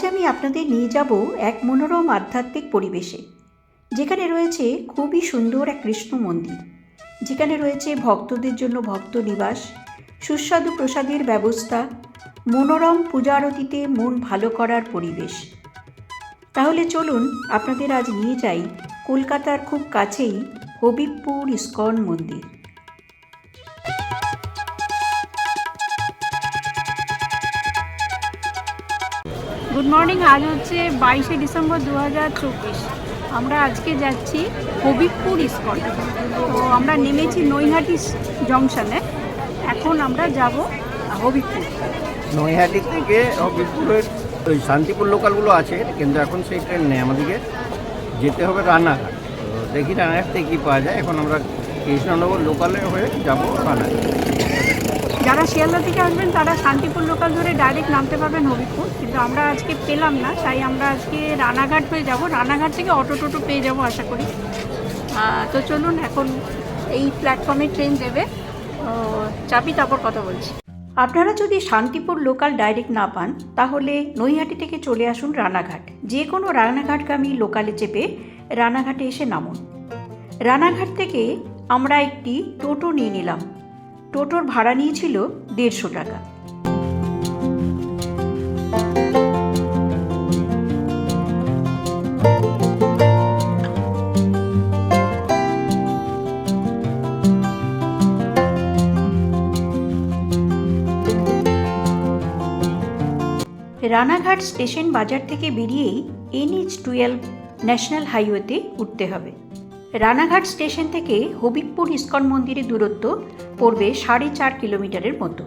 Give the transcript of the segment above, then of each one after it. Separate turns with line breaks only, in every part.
আজ আমি আপনাদের নিয়ে যাব এক মনোরম আধ্যাত্মিক পরিবেশে যেখানে রয়েছে খুবই সুন্দর এক কৃষ্ণ মন্দির যেখানে রয়েছে ভক্তদের জন্য ভক্ত নিবাস সুস্বাদু প্রসাদের ব্যবস্থা মনোরম পূজারতিতে মন ভালো করার পরিবেশ তাহলে চলুন আপনাদের আজ নিয়ে যাই কলকাতার খুব কাছেই হবিবপুর ইস্কন মন্দির মর্নিং আজ হচ্ছে বাইশে ডিসেম্বর দু আমরা আজকে যাচ্ছি হবিবপুর ইস্কন তো আমরা নেমেছি নৈহাটি জংশনে এখন আমরা যাব হবিবপুর
নৈহাটি থেকে হবিবপুরের ওই শান্তিপুর লোকালগুলো আছে কিন্তু এখন সেই ট্রেন নেই আমাদেরকে যেতে হবে রানাঘাট তো দেখি রানাঘাট থেকে কী পাওয়া যায় এখন আমরা কৃষ্ণনগর লোকালে হয়ে যাবো রানাঘাট
যারা শিয়ালদা থেকে আসবেন তারা শান্তিপুর লোকাল ধরে ডাইরেক্ট নামতে পারবেন হবিপুর কিন্তু আমরা আজকে পেলাম না তাই আমরা আজকে রানাঘাট হয়ে যাব রানাঘাট থেকে অটো টোটো পেয়ে যাব আশা করি তো চলুন এখন এই প্ল্যাটফর্মে ট্রেন দেবে চাপি তারপর কথা বলছি আপনারা যদি শান্তিপুর লোকাল ডাইরেক্ট না পান তাহলে নৈহাটি থেকে চলে আসুন রানাঘাট যে কোনো রানাঘাটগামী লোকালে চেপে রানাঘাটে এসে নামুন রানাঘাট থেকে আমরা একটি টোটো নিয়ে নিলাম টোটোর ভাড়া নিয়েছিল দেড়শো টাকা রানাঘাট স্টেশন বাজার থেকে বেরিয়েই এনএইচ টুয়েলভ ন্যাশনাল হাইওয়েতে উঠতে হবে রানাঘাট স্টেশন থেকে হবিবপুর ইস্কন মন্দিরের দূরত্ব পড়বে সাড়ে চার কিলোমিটারের মতো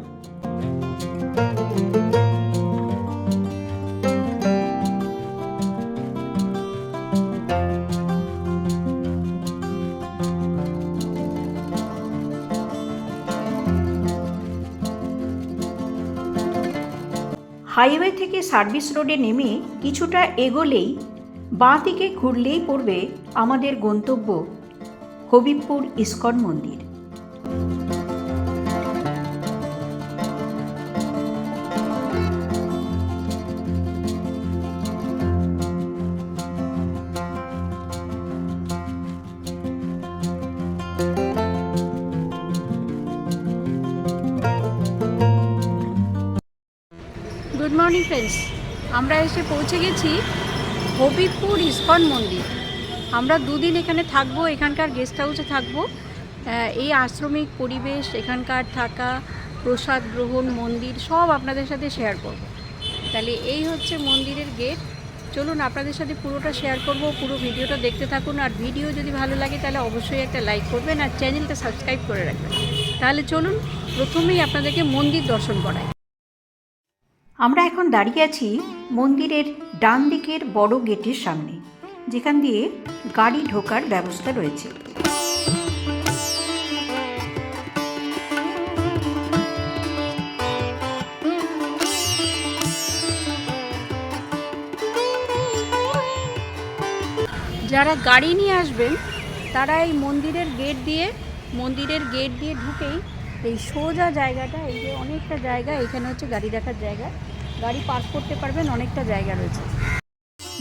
হাইওয়ে থেকে সার্ভিস রোডে নেমে কিছুটা এগোলেই বাঁ দিকে ঘুরলেই পড়বে আমাদের গন্তব্য হবিবপুর ইস্কন মন্দির ফ্রেন্ডস আমরা এসে পৌঁছে গেছি হবিবপুর ইস্কন মন্দির আমরা দুদিন এখানে থাকব এখানকার গেস্ট হাউসে থাকব এই আশ্রমিক পরিবেশ এখানকার থাকা প্রসাদ গ্রহণ মন্দির সব আপনাদের সাথে শেয়ার করব। তাহলে এই হচ্ছে মন্দিরের গেট চলুন আপনাদের সাথে পুরোটা শেয়ার করব পুরো ভিডিওটা দেখতে থাকুন আর ভিডিও যদি ভালো লাগে তাহলে অবশ্যই একটা লাইক করবেন আর চ্যানেলটা সাবস্ক্রাইব করে রাখবেন তাহলে চলুন প্রথমেই আপনাদেরকে মন্দির দর্শন করাই আমরা এখন দাঁড়িয়ে আছি মন্দিরের ডান দিকের বড় গেটের সামনে যেখান দিয়ে গাড়ি ঢোকার ব্যবস্থা রয়েছে যারা গাড়ি নিয়ে আসবেন তারা এই মন্দিরের গেট দিয়ে মন্দিরের গেট দিয়ে ঢুকেই এই সোজা জায়গাটা এই যে অনেকটা জায়গা এখানে হচ্ছে গাড়ি রাখার জায়গা গাড়ি পার্ক করতে পারবেন অনেকটা জায়গা রয়েছে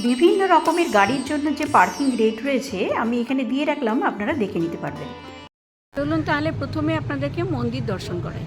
বিভিন্ন রকমের গাড়ির জন্য যে পার্কিং রেট রয়েছে আমি এখানে দিয়ে রাখলাম আপনারা দেখে নিতে পারবেন চলুন তাহলে প্রথমে আপনাদেরকে মন্দির দর্শন করাই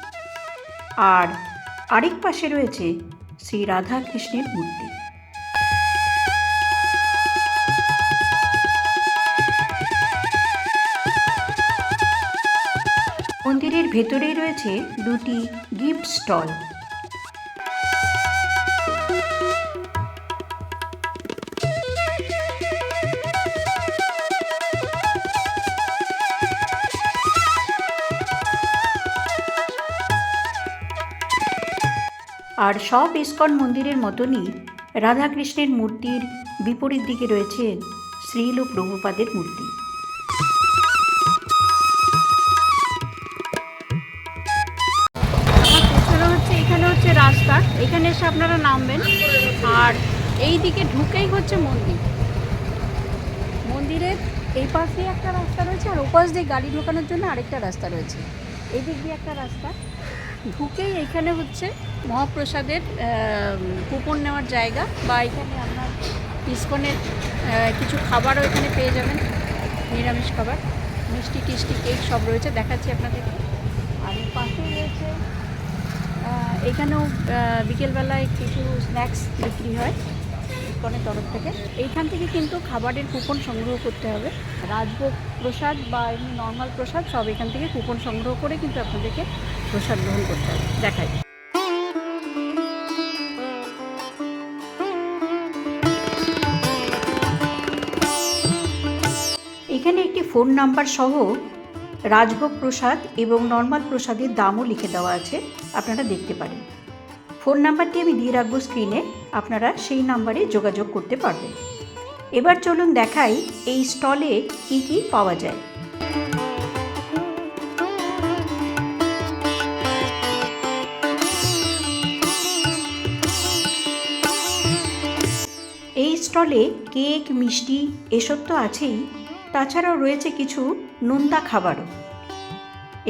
আর আরেক পাশে রয়েছে শ্রী রাধা কৃষ্ণের মূর্তি মন্দিরের ভেতরেই রয়েছে দুটি গিফট স্টল আর সব ইস্কন মন্দিরের মতনই রাধাকৃষ্ণের মূর্তির বিপরীত দিকে রয়েছে শ্রীল প্রভুপাদের মূর্তি এখানে হচ্ছে রাস্তা এখানে এসে আপনারা নামবেন আর এই দিকে ঢুকেই হচ্ছে মন্দির মন্দিরের এই পাশে একটা রাস্তা রয়েছে আর ওপাশ দিয়ে গাড়ি ঢোকানোর জন্য আরেকটা রাস্তা রয়েছে এদিক দিয়ে একটা রাস্তা ঢুকেই এখানে হচ্ছে মহাপ্রসাদের কুপন নেওয়ার জায়গা বা এখানে আপনার ইস্কনের কিছু খাবারও এখানে পেয়ে যাবেন নিরামিষ খাবার মিষ্টি টিষ্টি কেক সব রয়েছে দেখাচ্ছি আপনাদেরকে আর পাশে রয়েছে এখানেও বিকেলবেলায় কিছু স্ন্যাক্স বিক্রি হয় ইসকনের তরফ থেকে এইখান থেকে কিন্তু খাবারের কুপন সংগ্রহ করতে হবে রাজভোগ প্রসাদ বা এমনি নর্মাল প্রসাদ সব এখান থেকে কুপন সংগ্রহ করে কিন্তু আপনাদেরকে প্রসাদ গ্রহণ করতে হবে দেখাই এখানে একটি ফোন নাম্বার সহ রাজভোগ প্রসাদ এবং নর্মাল প্রসাদের দামও লিখে দেওয়া আছে আপনারা দেখতে পারেন ফোন নাম্বারটি আমি দিয়ে রাখবো স্ক্রিনে আপনারা সেই নাম্বারে যোগাযোগ করতে পারবেন এবার চলুন দেখাই এই স্টলে কি কি পাওয়া যায় এই স্টলে কেক মিষ্টি এসব তো আছেই তাছাড়াও রয়েছে কিছু নোনতা খাবারও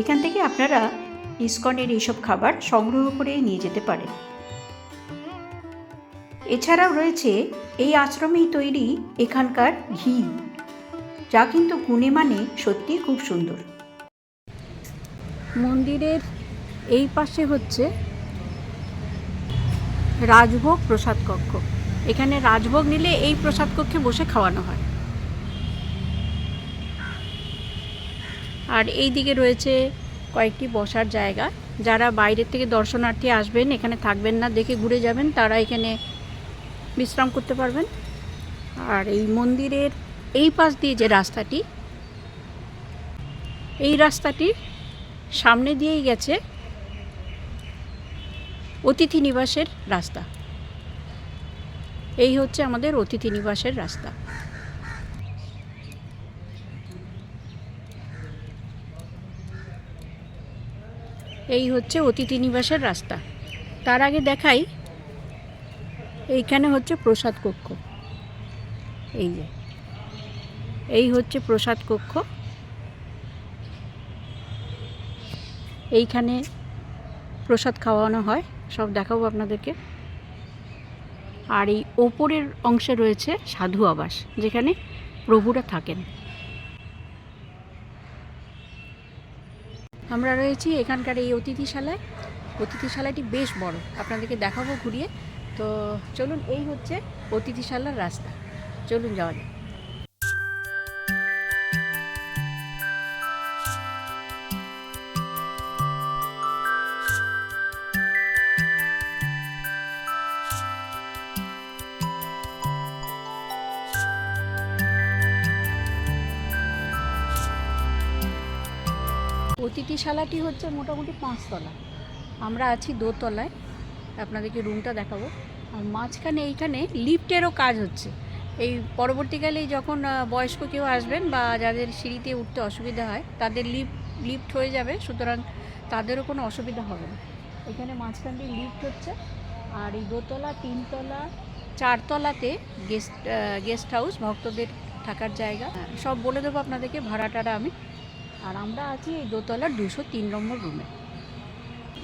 এখান থেকে আপনারা ইস্কনের এইসব খাবার সংগ্রহ করে নিয়ে যেতে পারেন এছাড়াও রয়েছে এই আশ্রমেই তৈরি এখানকার ঘি যা কিন্তু গুণে মানে সত্যি খুব সুন্দর মন্দিরের এই পাশে হচ্ছে রাজভোগ প্রসাদ কক্ষ এখানে রাজভোগ নিলে এই প্রসাদ কক্ষে বসে খাওয়ানো হয় আর এই দিকে রয়েছে কয়েকটি বসার জায়গা যারা বাইরের থেকে দর্শনার্থী আসবেন এখানে থাকবেন না দেখে ঘুরে যাবেন তারা এখানে বিশ্রাম করতে পারবেন আর এই মন্দিরের এই পাশ দিয়ে যে রাস্তাটি এই রাস্তাটি সামনে দিয়েই গেছে অতিথি নিবাসের রাস্তা এই হচ্ছে আমাদের অতিথি নিবাসের রাস্তা এই হচ্ছে অতিথি নিবাসের রাস্তা তার আগে দেখাই এইখানে হচ্ছে প্রসাদ কক্ষ এই যে এই হচ্ছে প্রসাদ কক্ষ এইখানে প্রসাদ খাওয়ানো হয় সব দেখাবো আপনাদেরকে আর এই ওপরের অংশে রয়েছে সাধু আবাস যেখানে প্রভুরা থাকেন আমরা রয়েছি এখানকার এই অতিথিশালায় অতিথিশালাটি বেশ বড় আপনাদেরকে দেখাবো ঘুরিয়ে তো চলুন এই হচ্ছে অতিথিশালার রাস্তা চলুন যাওয়া যাক পাখিশালাটি হচ্ছে মোটামুটি পাঁচতলা আমরা আছি দোতলায় আপনাদেরকে রুমটা দেখাবো আর মাঝখানে এইখানে লিফটেরও কাজ হচ্ছে এই পরবর্তীকালে যখন বয়স্ক কেউ আসবেন বা যাদের সিঁড়িতে উঠতে অসুবিধা হয় তাদের লিফট লিফট হয়ে যাবে সুতরাং তাদেরও কোনো অসুবিধা হবে না এখানে মাঝখান দিয়ে লিফট হচ্ছে আর এই দোতলা তিনতলা চারতলাতে গেস্ট গেস্ট হাউস ভক্তদের থাকার জায়গা সব বলে দেবো আপনাদেরকে ভাড়াটারা আমি আর আমরা আছি এই দোতলার দুশো তিন নম্বর রুমে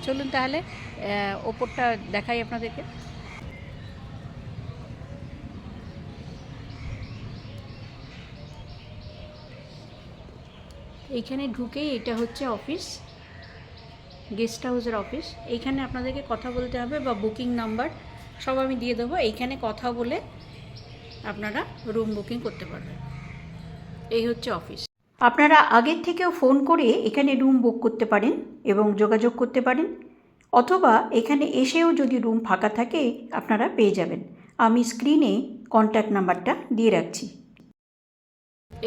চলুন তাহলে ওপরটা দেখাই আপনাদেরকে এইখানে ঢুকেই এটা হচ্ছে অফিস গেস্ট হাউসের অফিস এইখানে আপনাদেরকে কথা বলতে হবে বা বুকিং নাম্বার সব আমি দিয়ে দেবো এইখানে কথা বলে আপনারা রুম বুকিং করতে পারবেন এই হচ্ছে অফিস আপনারা আগের থেকেও ফোন করে এখানে রুম বুক করতে পারেন এবং যোগাযোগ করতে পারেন অথবা এখানে এসেও যদি রুম ফাঁকা থাকে আপনারা পেয়ে যাবেন আমি স্ক্রিনে কন্ট্যাক্ট নাম্বারটা দিয়ে রাখছি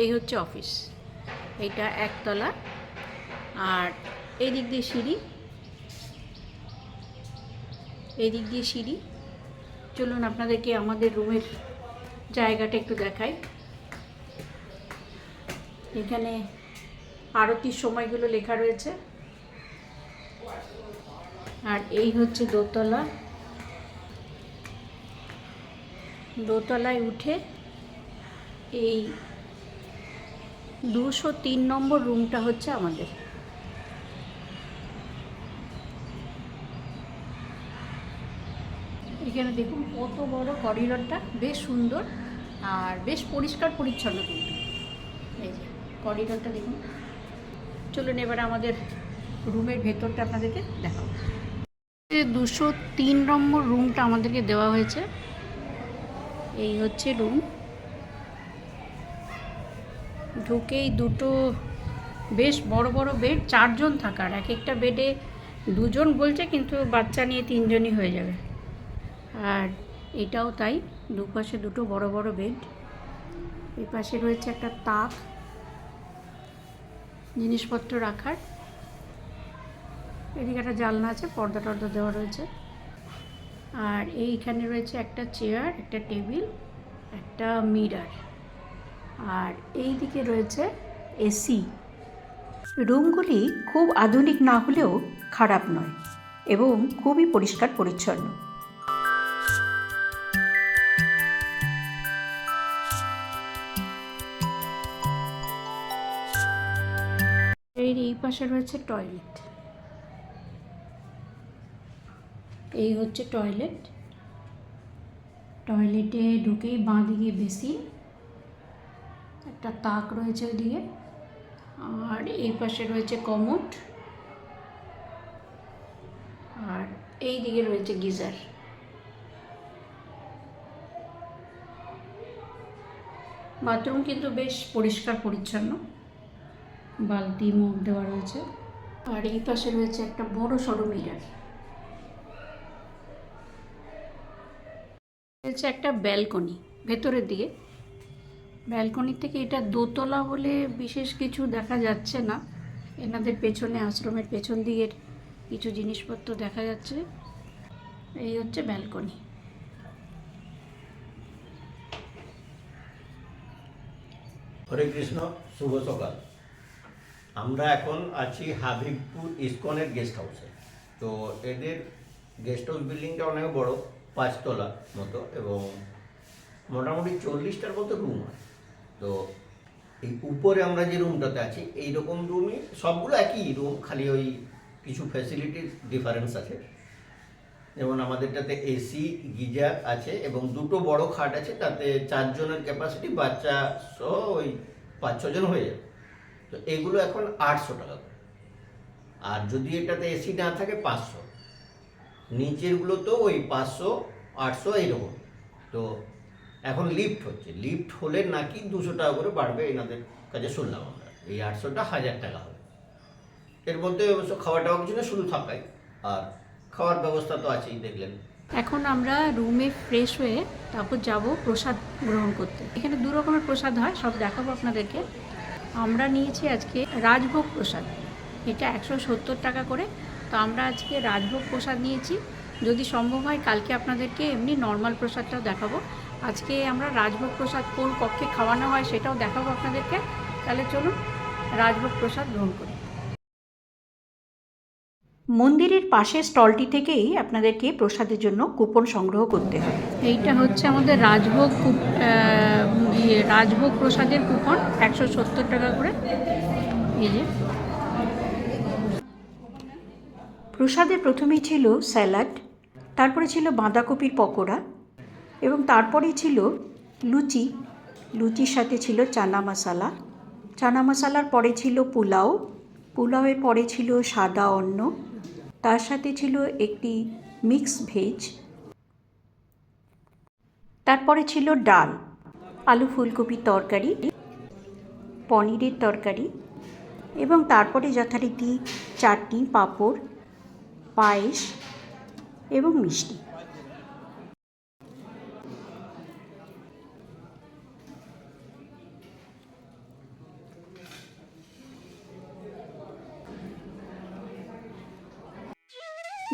এই হচ্ছে অফিস এটা একতলা আর এই দিক দিয়ে সিঁড়ি এই দিক দিয়ে সিঁড়ি চলুন আপনাদেরকে আমাদের রুমের জায়গাটা একটু দেখাই এখানে আরতির সময়গুলো লেখা রয়েছে আর এই হচ্ছে দোতলা দোতলায় উঠে এই দুশো তিন নম্বর রুমটা হচ্ছে আমাদের এখানে দেখুন কত বড় করিডরটা বেশ সুন্দর আর বেশ পরিষ্কার পরিচ্ছন্ন কিন্তু করিডোরটা দেখুন চলুন এবার আমাদের রুমের ভেতরটা আপনাদেরকে দেখাবো দুশো তিন নম্বর রুমটা আমাদেরকে দেওয়া হয়েছে এই হচ্ছে রুম ঢুকেই দুটো বেশ বড় বড় বেড চারজন থাকার এক একটা বেডে দুজন বলছে কিন্তু বাচ্চা নিয়ে তিনজনই হয়ে যাবে আর এটাও তাই দুপাশে দুটো বড় বড় বেড এ পাশে রয়েছে একটা তাক জিনিসপত্র রাখার এদিকে একটা জালনা আছে পর্দা টর্দা দেওয়া রয়েছে আর এইখানে রয়েছে একটা চেয়ার একটা টেবিল একটা মিরার আর এই দিকে রয়েছে এসি রুমগুলি খুব আধুনিক না হলেও খারাপ নয় এবং খুবই পরিষ্কার পরিচ্ছন্ন পাশে রয়েছে টয়লেট এই হচ্ছে টয়লেট টয়লেটে ঢুকেই বাঁ দিকে বেসিন একটা তাক রয়েছে ওইদিকে আর এই পাশে রয়েছে কমোট আর এই দিকে রয়েছে গিজার বাথরুম কিন্তু বেশ পরিষ্কার পরিচ্ছন্ন বালতি মুখ দেওয়া রয়েছে আর এই পাশে রয়েছে একটা বড় সড়ো মিরার রয়েছে একটা ব্যালকনি ভেতরের দিকে ব্যালকনি থেকে এটা দোতলা বলে বিশেষ কিছু দেখা যাচ্ছে না এনাদের পেছনে আশ্রমের পেছন দিকের কিছু জিনিসপত্র দেখা যাচ্ছে এই হচ্ছে ব্যালকনি
হরে কৃষ্ণ শুভ সকাল আমরা এখন আছি হাবিবপুর ইস্কনের গেস্ট হাউসে তো এদের গেস্ট হাউস বিল্ডিংটা অনেক বড় পাঁচতলা মতো এবং মোটামুটি চল্লিশটার মতো রুম হয় তো এই উপরে আমরা যে রুমটাতে আছি এই রকম রুমই সবগুলো একই রুম খালি ওই কিছু ফ্যাসিলিটির ডিফারেন্স আছে যেমন আমাদেরটাতে এসি গিজার আছে এবং দুটো বড় খাট আছে তাতে চারজনের ক্যাপাসিটি বাচ্চা সহ ওই পাঁচ ছজন হয়ে যাবে তো এগুলো এখন আটশো টাকা করে আর যদি এটাতে এসি না থাকে পাঁচশো নিচেরগুলো তো ওই পাঁচশো আটশো এইরকম তো এখন লিফট হচ্ছে লিফট হলে নাকি দুশো টাকা করে বাড়বে এনাদের কাছে শুনলাম আমরা এই আটশোটা হাজার টাকা হবে এর মধ্যে অবশ্য খাওয়া দাওয়ার জন্য শুধু থাকাই আর খাওয়ার ব্যবস্থা তো আছেই দেখলেন
এখন আমরা রুমে ফ্রেশ হয়ে তারপর যাব প্রসাদ গ্রহণ করতে এখানে দু রকমের প্রসাদ হয় সব দেখাবো আপনাদেরকে আমরা নিয়েছি আজকে রাজভোগ প্রসাদ এটা একশো সত্তর টাকা করে তো আমরা আজকে রাজভোগ প্রসাদ নিয়েছি যদি সম্ভব হয় কালকে আপনাদেরকে এমনি নর্মাল প্রসাদটাও দেখাবো আজকে আমরা রাজভোগ প্রসাদ কোন কক্ষে খাওয়ানো হয় সেটাও দেখাবো আপনাদেরকে তাহলে চলুন রাজভোগ প্রসাদ গ্রহণ করি মন্দিরের পাশের স্টলটি থেকেই আপনাদেরকে প্রসাদের জন্য কুপন সংগ্রহ করতে হয় এইটা হচ্ছে আমাদের রাজভোগ ইয়ে রাজভোগ প্রসাদের কুপন একশো সত্তর টাকা করে এই যে প্রসাদে প্রথমেই ছিল স্যালাড তারপরে ছিল বাঁধাকপির পকোড়া এবং তারপরেই ছিল লুচি লুচির সাথে ছিল চানা মশালা চানা মশালার পরে ছিল পোলাও পোলাওয়ের পরে ছিল সাদা অন্ন তার সাথে ছিল একটি মিক্স ভেজ তারপরে ছিল ডাল আলু ফুলকপির তরকারি পনিরের তরকারি এবং তারপরে যথারীতি চাটনি পাঁপড় পায়েস এবং মিষ্টি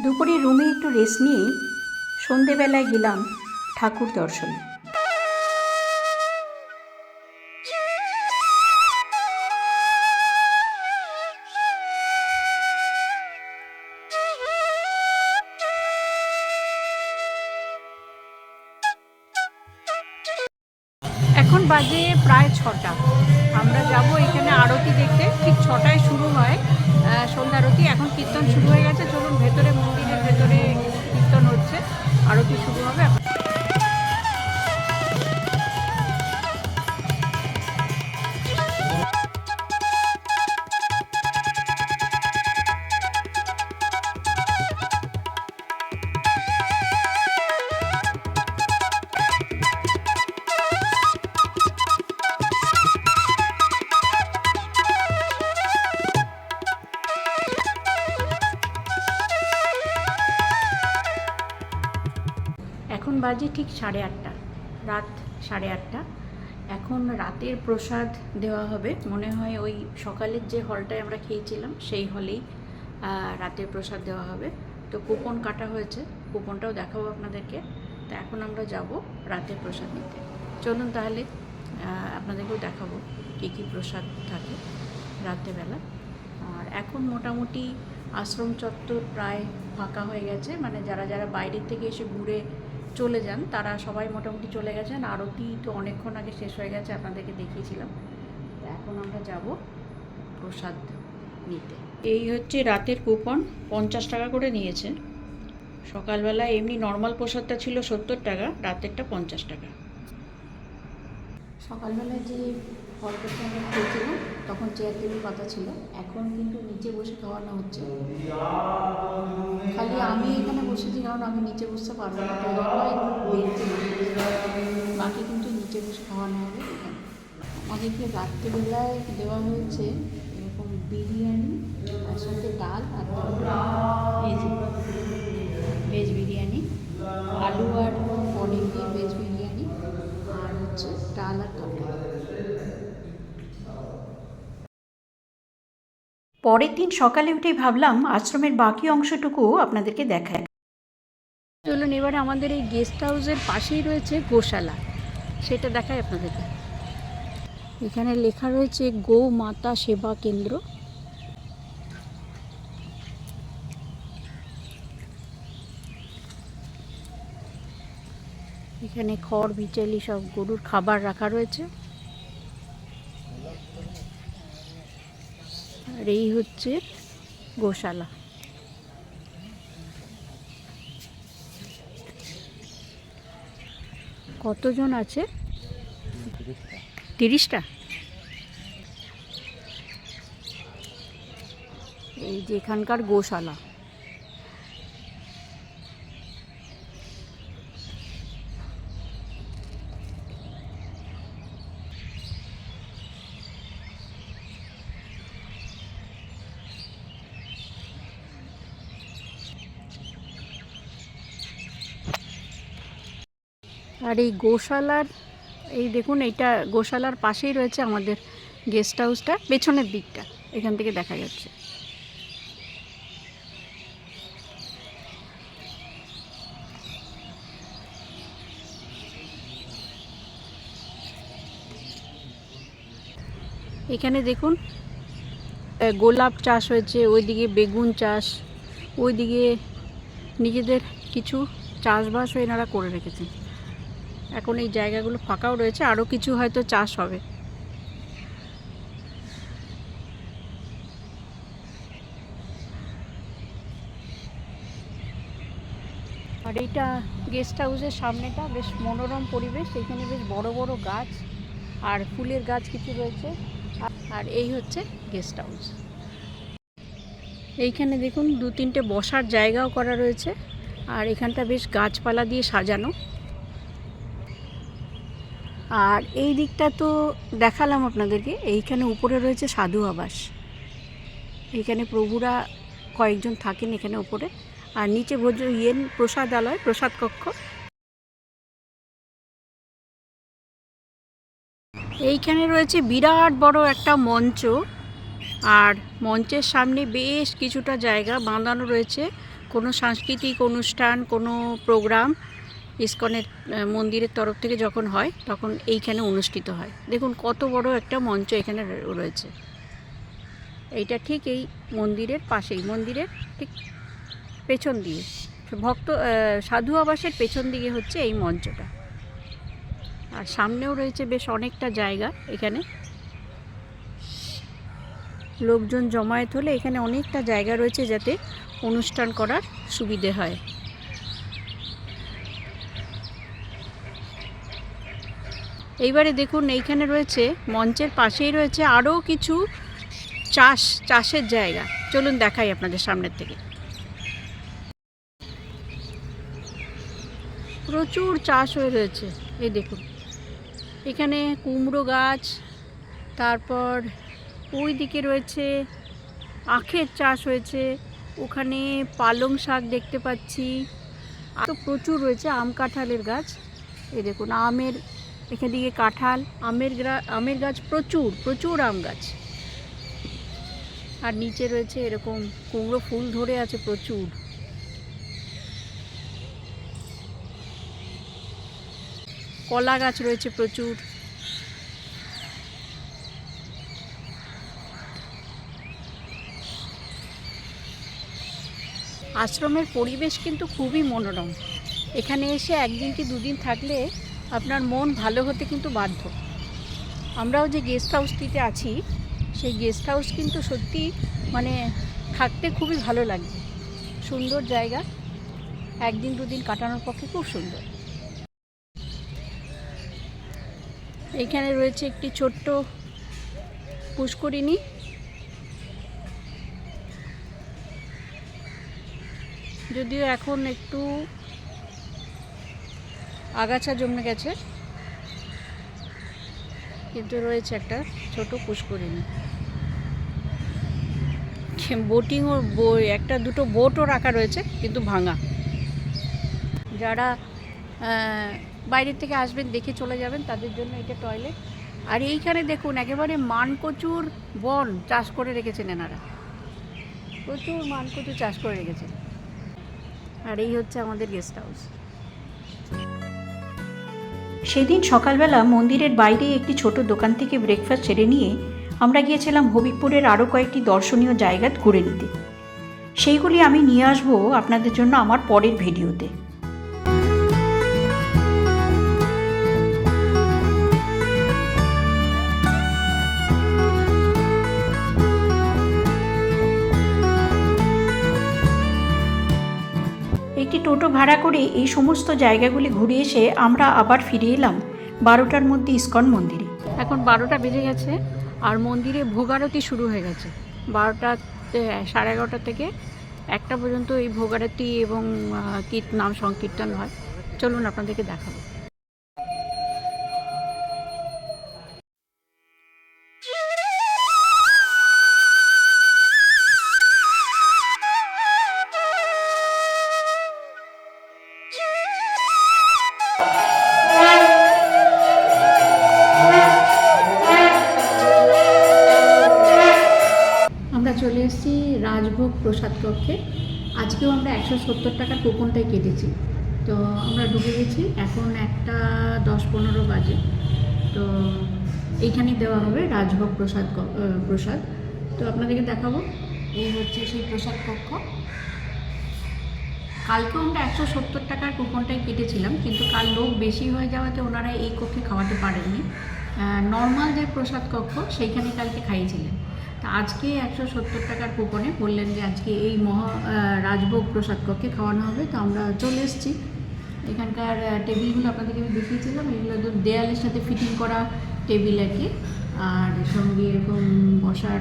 দুপুরে রুমে একটু রেস্ট নিয়ে সন্ধেবেলায় গেলাম ঠাকুর দর্শনে বাজে প্রায় ছটা আমরা যাব এখানে আরতি দেখতে ঠিক ছটায় শুরু হয় সন্ধ্যা আরতি এখন কীর্তন শুরু হয়ে গেছে চলুন ভেতরে মন্দিরের ভেতরে কীর্তন হচ্ছে আরতি শুরু হবে ঠিক সাড়ে আটটা রাত সাড়ে আটটা এখন রাতের প্রসাদ দেওয়া হবে মনে হয় ওই সকালের যে হলটায় আমরা খেয়েছিলাম সেই হলেই রাতের প্রসাদ দেওয়া হবে তো কুপন কাটা হয়েছে কুপনটাও দেখাবো আপনাদেরকে তো এখন আমরা যাব রাতের প্রসাদ নিতে চলুন তাহলে আপনাদেরকেও দেখাবো কী কী প্রসাদ থাকে রাত্রেবেলা আর এখন মোটামুটি আশ্রম চত্বর প্রায় ফাঁকা হয়ে গেছে মানে যারা যারা বাইরের থেকে এসে ঘুরে চলে যান তারা সবাই মোটামুটি চলে গেছেন আরতি তো অনেকক্ষণ আগে শেষ হয়ে গেছে আপনাদেরকে দেখিয়েছিলাম এখন আমরা যাব প্রসাদ নিতে এই হচ্ছে রাতের কুপন পঞ্চাশ টাকা করে নিয়েছে সকালবেলা এমনি নর্মাল প্রসাদটা ছিল সত্তর টাকা রাতেরটা পঞ্চাশ টাকা সকালবেলায় যে হওয়ার করতে আমরা খেয়েছিলাম তখন চেয়ার টেবিল পাতা ছিল এখন কিন্তু নিচে বসে খাওয়ানো হচ্ছে খালি আমি এখানে বসেছি কারণ আমি নিচে বসতে পারবো না তো বাকি কিন্তু নিচে বসে খাওয়ানো হবে এখানে আমাদেরকে রাত্রিবেলায় দেওয়া হয়েছে এরকম বিরিয়ানি তার সাথে ডাল আর ভেজ ভেজ বিরিয়ানি আলু আর পনির দিয়ে ভেজ বিরিয়ানি আর হচ্ছে ডাল আর তরকারি পরের দিন সকালে উঠেই ভাবলাম আশ্রমের বাকি অংশটুকু আপনাদেরকে দেখায় চলুন এবারে আমাদের এই গেস্ট হাউসের পাশেই রয়েছে গোশালা সেটা দেখায় আপনাদেরকে এখানে লেখা রয়েছে গো মাতা সেবা কেন্দ্র এখানে খড় বিচালি সব গরুর খাবার রাখা রয়েছে আর এই হচ্ছে গোশালা কতজন আছে তিরিশটা এই যেখানকার গোশালা আর এই গোশালার এই দেখুন এইটা গোশালার পাশেই রয়েছে আমাদের গেস্ট হাউসটা পেছনের দিকটা এখান থেকে দেখা যাচ্ছে এখানে দেখুন গোলাপ চাষ হয়েছে ওইদিকে বেগুন চাষ ওইদিকে নিজেদের কিছু চাষবাস এনারা করে রেখেছেন এখন এই জায়গাগুলো ফাঁকাও রয়েছে আরও কিছু হয়তো চাষ হবে আর এইটা গেস্ট হাউসের সামনেটা বেশ মনোরম পরিবেশ এখানে বেশ বড় বড় গাছ আর ফুলের গাছ কিছু রয়েছে আর এই হচ্ছে গেস্ট হাউস এইখানে দেখুন দু তিনটে বসার জায়গাও করা রয়েছে আর এখানটা বেশ গাছপালা দিয়ে সাজানো আর এই দিকটা তো দেখালাম আপনাদেরকে এইখানে উপরে রয়েছে সাধু আবাস এইখানে প্রভুরা কয়েকজন থাকেন এখানে উপরে আর নিচে ভোজ ইয়েন প্রসাদালয় প্রসাদ কক্ষ এইখানে রয়েছে বিরাট বড় একটা মঞ্চ আর মঞ্চের সামনে বেশ কিছুটা জায়গা বাঁধানো রয়েছে কোনো সাংস্কৃতিক অনুষ্ঠান কোনো প্রোগ্রাম ইস্কনের মন্দিরের তরফ থেকে যখন হয় তখন এইখানে অনুষ্ঠিত হয় দেখুন কত বড় একটা মঞ্চ এখানে রয়েছে এইটা ঠিক এই মন্দিরের পাশেই মন্দিরের ঠিক পেছন দিয়ে ভক্ত সাধু আবাসের পেছন দিকে হচ্ছে এই মঞ্চটা আর সামনেও রয়েছে বেশ অনেকটা জায়গা এখানে লোকজন জমায়েত হলে এখানে অনেকটা জায়গা রয়েছে যাতে অনুষ্ঠান করার সুবিধে হয় এইবারে দেখুন এইখানে রয়েছে মঞ্চের পাশেই রয়েছে আরও কিছু চাষ চাষের জায়গা চলুন দেখাই আপনাদের সামনের থেকে প্রচুর চাষ হয়ে রয়েছে এই দেখুন এখানে কুমড়ো গাছ তারপর ওই দিকে রয়েছে আখের চাষ হয়েছে ওখানে পালং শাক দেখতে পাচ্ছি আর প্রচুর রয়েছে আম কাঁঠালের গাছ এই দেখুন আমের এখান দিকে কাঁঠাল আমের আমের গাছ প্রচুর প্রচুর আম গাছ আর নিচে রয়েছে এরকম কুমড়ো ফুল ধরে আছে প্রচুর কলা গাছ রয়েছে প্রচুর আশ্রমের পরিবেশ কিন্তু খুবই মনোরম এখানে এসে একদিন কি দুদিন থাকলে আপনার মন ভালো হতে কিন্তু বাধ্য আমরাও যে গেস্ট হাউসটিতে আছি সেই গেস্ট হাউস কিন্তু সত্যি মানে থাকতে খুবই ভালো লাগবে সুন্দর জায়গা একদিন দুদিন কাটানোর পক্ষে খুব সুন্দর এখানে রয়েছে একটি ছোট্ট পুষ্করিণী যদিও এখন একটু আগাছা জমে গেছে কিন্তু রয়েছে একটা ছোট পুষ্করিণী বোটিংও একটা দুটো বোটও রাখা রয়েছে কিন্তু ভাঙা যারা বাইরের থেকে আসবেন দেখে চলে যাবেন তাদের জন্য এটা টয়লেট আর এইখানে দেখুন একেবারে মানকচুর বন চাষ করে রেখেছেন এনারা প্রচুর মানকচুর চাষ করে রেখেছেন আর এই হচ্ছে আমাদের গেস্ট হাউস সেদিন সকালবেলা মন্দিরের বাইরে একটি ছোট দোকান থেকে ব্রেকফাস্ট ছেড়ে নিয়ে আমরা গিয়েছিলাম হবিবপুরের আরও কয়েকটি দর্শনীয় জায়গা ঘুরে নিতে সেইগুলি আমি নিয়ে আসবো আপনাদের জন্য আমার পরের ভিডিওতে টোটো ভাড়া করে এই সমস্ত জায়গাগুলি ঘুরে এসে আমরা আবার ফিরে এলাম বারোটার মধ্যে ইস্কন মন্দিরে এখন বারোটা বেজে গেছে আর মন্দিরে ভোগারতি শুরু হয়ে গেছে বারোটা সাড়ে এগারোটা থেকে একটা পর্যন্ত এই ভোগারতি এবং কীর্ত নাম সংকীর্তন হয় চলুন আপনাদেরকে দেখাবো একশো সত্তর টাকার কুপনটাই কেটেছি তো আমরা ঢুকে গেছি এখন একটা দশ পনেরো বাজে তো এইখানে দেওয়া হবে রাজভোগ প্রসাদ প্রসাদ তো আপনাদেরকে দেখাবো এই হচ্ছে সেই প্রসাদ কক্ষ কালকেও আমরা একশো সত্তর টাকার কুপনটাই কেটেছিলাম কিন্তু কাল লোক বেশি হয়ে যাওয়াতে ওনারা এই কক্ষে খাওয়াতে পারেননি নর্মাল যে প্রসাদ কক্ষ সেইখানে কালকে খাইয়েছিলেন তা আজকে একশো সত্তর টাকার কুপনে বললেন যে আজকে এই মহা রাজভোগ প্রসাদ কক্ষে খাওয়ানো হবে তো আমরা চলে এসেছি এখানকার টেবিলগুলো আপনাদেরকে আমি দেখিয়েছিলাম এগুলো তো দেয়ালের সাথে ফিটিং করা টেবিল আর কি আর সঙ্গে এরকম বসার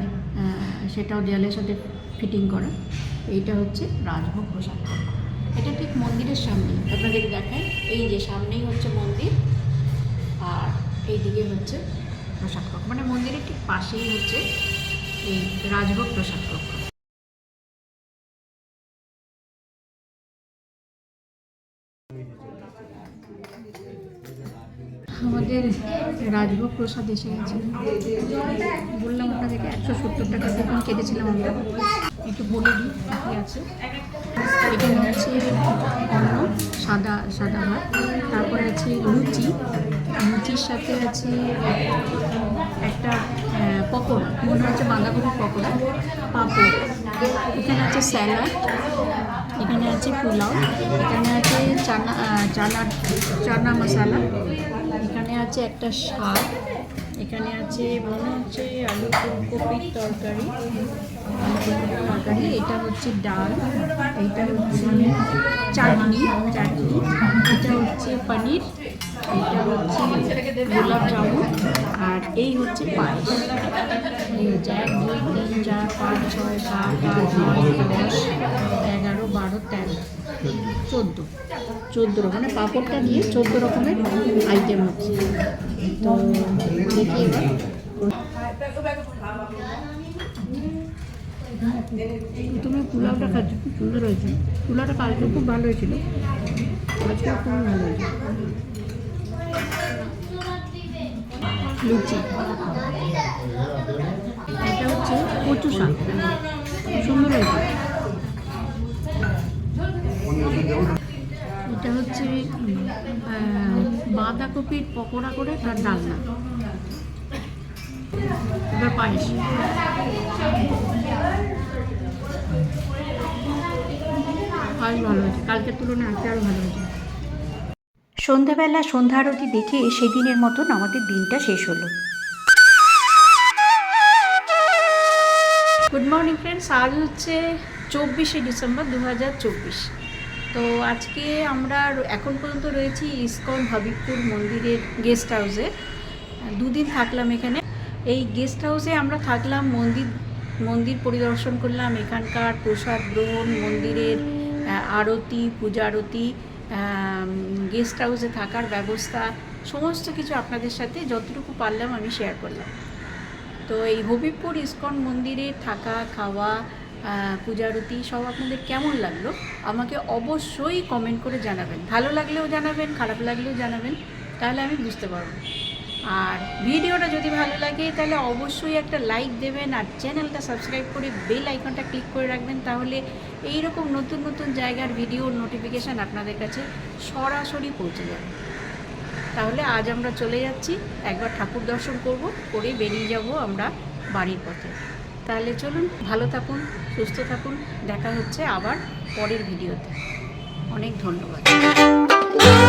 সেটাও দেয়ালের সাথে ফিটিং করা এইটা হচ্ছে রাজভোগ প্রসাদ এটা ঠিক মন্দিরের সামনে আপনাদের দেখায় এই যে সামনেই হচ্ছে মন্দির আর এইদিকে হচ্ছে প্রসাদ মানে মন্দিরের ঠিক পাশেই হচ্ছে এই রাজভোগ প্রসাদ আমাদের রাজভোগ প্রসাদ এসে গেছে বললাম আপনাদেরকে একশো সত্তর টাকা কুপন কেটেছিলাম আমরা একটু বলে দিই কী আছে এখানে আছে অন্ন সাদা সাদা ভাত তারপরে আছে লুচি লুচির সাথে আছে একটা পকোড় মনে হচ্ছে বাঁধাকপির পকোড়া পাঁপড় এখানে আছে স্যালাড এখানে আছে পোলাও এখানে আছে চানা চানা চানা মশালা এখানে আছে একটা শাক এখানে আছে মনে হচ্ছে আলু ফুলকপির তরকারি তরকারি এটা হচ্ছে ডাল এটা হচ্ছে চাটনি চাটনি এটা হচ্ছে পনির এটা গোলাপ জামুন আর এই হচ্ছে পায়েস এই হচ্ছে এক দুই তিন চার পাঁচ ছয় সাত আট নয় দশ এগারো বারো তেরো চোদ্দো চোদ্দো রকমের পাঁপড়টা দিয়ে চোদ্দো রকমের আইটেম হচ্ছে তো দেখি তুমি পোলাওটা খাচ্ছ খুব সুন্দর হয়েছে পোলাওটা কালকে খুব ভালো হয়েছিল আজকে খুব ভালো হয়েছে লুচি এটা হচ্ছে কচু শাক সুন্দর এটা হচ্ছে বাঁধাকপির পকোড়া করে তার ডালনা এবার পায়েস পায়েস ভালো হয়েছে কালকের তুলনায় আজকে আরও ভালো হয়েছে সন্ধ্যাবেলা সন্ধ্যা আরতি দেখে সেদিনের মতন আমাদের দিনটা শেষ হলো গুড মর্নিং ফ্রেন্ডস আজ হচ্ছে চব্বিশে ডিসেম্বর দু তো আজকে আমরা এখন পর্যন্ত রয়েছি ইসকন হবিবপুর মন্দিরের গেস্ট হাউসে দুদিন থাকলাম এখানে এই গেস্ট হাউসে আমরা থাকলাম মন্দির মন্দির পরিদর্শন করলাম এখানকার প্রসাদ গ্রহণ মন্দিরের আরতি পূজা আরতি গেস্ট হাউসে থাকার ব্যবস্থা সমস্ত কিছু আপনাদের সাথে যতটুকু পারলাম আমি শেয়ার করলাম তো এই হবিবপুর ইস্কন মন্দিরে থাকা খাওয়া পূজারতি সব আপনাদের কেমন লাগলো আমাকে অবশ্যই কমেন্ট করে জানাবেন ভালো লাগলেও জানাবেন খারাপ লাগলেও জানাবেন তাহলে আমি বুঝতে পারবো আর ভিডিওটা যদি ভালো লাগে তাহলে অবশ্যই একটা লাইক দেবেন আর চ্যানেলটা সাবস্ক্রাইব করে বেল আইকনটা ক্লিক করে রাখবেন তাহলে এই রকম নতুন নতুন জায়গার ভিডিওর নোটিফিকেশান আপনাদের কাছে সরাসরি পৌঁছে যাবে তাহলে আজ আমরা চলে যাচ্ছি একবার ঠাকুর দর্শন করব করে বেরিয়ে যাব আমরা বাড়ির পথে তাহলে চলুন ভালো থাকুন সুস্থ থাকুন দেখা হচ্ছে আবার পরের ভিডিওতে অনেক ধন্যবাদ